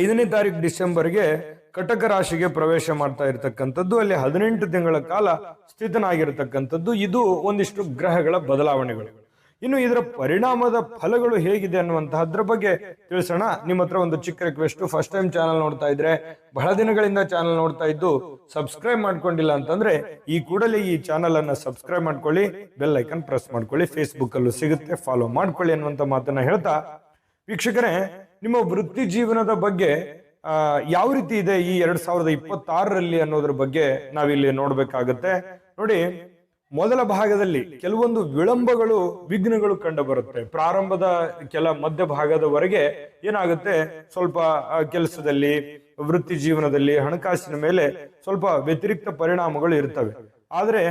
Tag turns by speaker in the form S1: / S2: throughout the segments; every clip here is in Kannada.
S1: ಐದನೇ ತಾರೀಕು ಡಿಸೆಂಬರ್ಗೆ ಕಟಕ ರಾಶಿಗೆ ಪ್ರವೇಶ ಮಾಡ್ತಾ ಇರತಕ್ಕಂಥದ್ದು, ಅಲ್ಲಿ ಹದಿನೆಂಟು ತಿಂಗಳ ಕಾಲ ಸ್ಥಿತನಾಗಿರ್ತಕ್ಕಂಥದ್ದು. ಇದು ಒಂದಿಷ್ಟು ಗ್ರಹಗಳ ಬದಲಾವಣೆಗಳು. ಇನ್ನು ಇದರ ಪರಿಣಾಮದ ಫಲಗಳು ಹೇಗಿದೆ ಅನ್ನುವಂತಹದ್ರ ಬಗ್ಗೆ ತಿಳಿಸೋಣ. ನಿಮ್ಮ ಹತ್ರ ಒಂದು ಚಿಕ್ಕ ರಿಕ್ವೆಸ್ಟ್ ಫಸ್ಟ್ ಟೈಮ್ ಚಾನಲ್ ನೋಡ್ತಾ ಇದ್ರೆ, ಬಹಳ ದಿನಗಳಿಂದ ಚಾನಲ್ ನೋಡ್ತಾ ಇದ್ದು ಸಬ್ಸ್ಕ್ರೈಬ್ ಮಾಡ್ಕೊಂಡಿಲ್ಲ ಅಂತಂದ್ರೆ, ಈ ಕೂಡಲೇ ಈ ಚಾನಲ್ ಅನ್ನ ಸಬ್ಸ್ಕ್ರೈಬ್ ಮಾಡ್ಕೊಳ್ಳಿ ಬೆಲ್ ಐಕನ್ ಪ್ರೆಸ್ ಮಾಡ್ಕೊಳ್ಳಿ ಫೇಸ್ಬುಕ್ ಅಲ್ಲೂ ಸಿಗುತ್ತೆ ಫಾಲೋ ಮಾಡ್ಕೊಳ್ಳಿ ಅನ್ನುವಂತ ಮಾತನ್ನ ಹೇಳ್ತಾ ವೀಕ್ಷಕರೇ, ನಿಮ್ಮ ವೃತ್ತಿ ಜೀವನದ ಬಗ್ಗೆ ಯಾವ ರೀತಿ ಇದೆ ಈ ಎರಡ್ ಸಾವಿರದ ಇಪ್ಪತ್ತಾರರಲ್ಲಿ ಅನ್ನೋದ್ರ ಬಗ್ಗೆ ನಾವಿಲ್ಲಿ ನೋಡ್ಬೇಕಾಗತ್ತೆ. ನೋಡಿ, ಮೊದಲ ಭಾಗದಲ್ಲಿ ಕೆಲವೊಂದು ವಿಳಂಬಗಳು, ವಿಘ್ನಗಳು ಕಂಡು ಬರುತ್ತೆ ಪ್ರಾರಂಭದ ಕೆಲ ಮಧ್ಯ ಭಾಗದವರೆಗೆ ಏನಾಗುತ್ತೆ? ಸ್ವಲ್ಪ ಕೆಲಸದಲ್ಲಿ, ವೃತ್ತಿ ಜೀವನದಲ್ಲಿ, ಹಣಕಾಸಿನ ಮೇಲೆ ಸ್ವಲ್ಪ ವ್ಯತಿರಿಕ್ತ ಪರಿಣಾಮಗಳು ಇರ್ತವೆ. ಆದ್ರೆ,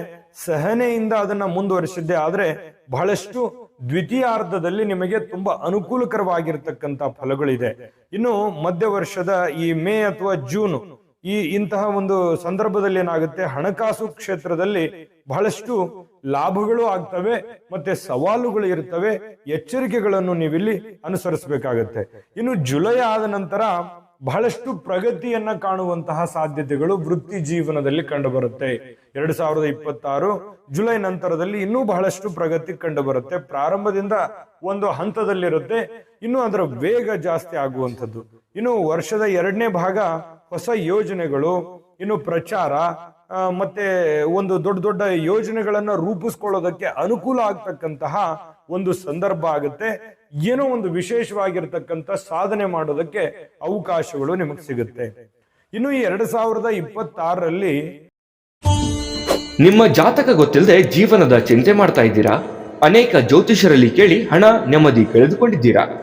S1: ಸಹನೆಯಿಂದ ಅದನ್ನ ಮುಂದುವರಿಸಿದ್ದೆ, ಆದ್ರೆ ಬಹಳಷ್ಟು ದ್ವಿತೀಯಾರ್ಧದಲ್ಲಿ ನಿಮಗೆ ತುಂಬಾ ಅನುಕೂಲಕರವಾಗಿರ್ತಕ್ಕಂತ ಫಲಗಳಿದೆ. ಇನ್ನು ಮಧ್ಯ ವರ್ಷದ ಈ ಮೇ ಅಥವಾ ಜೂನ್ ಈ ಇಂತಹ ಒಂದು ಸಂದರ್ಭದಲ್ಲಿ ಏನಾಗುತ್ತೆ? ಹಣಕಾಸು ಕ್ಷೇತ್ರದಲ್ಲಿ ಬಹಳಷ್ಟು ಲಾಭಗಳು ಆಗ್ತವೆ ಮತ್ತೆ ಸವಾಲುಗಳು ಇರ್ತವೆ. ಎಚ್ಚರಿಕೆಗಳನ್ನು ನೀವಿಲ್ಲಿ ಅನುಸರಿಸಬೇಕಾಗತ್ತೆ. ಇನ್ನು ಜುಲೈ ಆದ ನಂತರ ಬಹಳಷ್ಟು ಪ್ರಗತಿಯನ್ನ ಕಾಣುವಂತಹ ಸಾಧ್ಯತೆಗಳು ವೃತ್ತಿ ಜೀವನದಲ್ಲಿ ಕಂಡುಬರುತ್ತೆ. ಎರಡ್ ಸಾವಿರದ ಇಪ್ಪತ್ತಾರು ಜುಲೈ ನಂತರದಲ್ಲಿ ಇನ್ನೂ ಬಹಳಷ್ಟು ಪ್ರಗತಿ ಕಂಡುಬರುತ್ತೆ. ಪ್ರಾರಂಭದಿಂದ ಒಂದು ಹಂತದಲ್ಲಿರುತ್ತೆ. ಇನ್ನು ಅದರ ವೇಗ ಜಾಸ್ತಿ ಆಗುವಂಥದ್ದು. ಇನ್ನು ವರ್ಷದ ಎರಡನೇ ಭಾಗ ಹೊಸ ಯೋಜನೆಗಳು, ಇನ್ನು ಪ್ರಚಾರ ಮತ್ತೆ ಒಂದು ದೊಡ್ಡ ದೊಡ್ಡ ಯೋಜನೆಗಳನ್ನ ರೂಪಿಸ್ಕೊಳ್ಳೋದಕ್ಕೆ ಅನುಕೂಲ ಆಗ್ತಕ್ಕಂತಹ ಒಂದು ಸಂದರ್ಭ ಆಗುತ್ತೆ. ಏನೋ ಒಂದು ವಿಶೇಷವಾಗಿರ್ತಕ್ಕಂಥ ಸಾಧನೆ ಮಾಡೋದಕ್ಕೆ ಅವಕಾಶಗಳು ನಿಮಗೆ ಸಿಗುತ್ತೆ. ಇನ್ನು ಎರಡ್ ಸಾವಿರದ ಇಪ್ಪತ್ತಾರರಲ್ಲಿ
S2: ನಿಮ್ಮ ಜಾತಕ ಗೊತ್ತಿಲ್ಲದೆ ಜೀವನದ ಚಿಂತೆ ಮಾಡ್ತಾ ಇದ್ದೀರಾ? ಅನೇಕ ಜ್ಯೋತಿಷರಲ್ಲಿ ಕೇಳಿ ಹಣ ನೆಮ್ಮದಿ ಕಳೆದುಕೊಂಡಿದ್ದೀರಾ?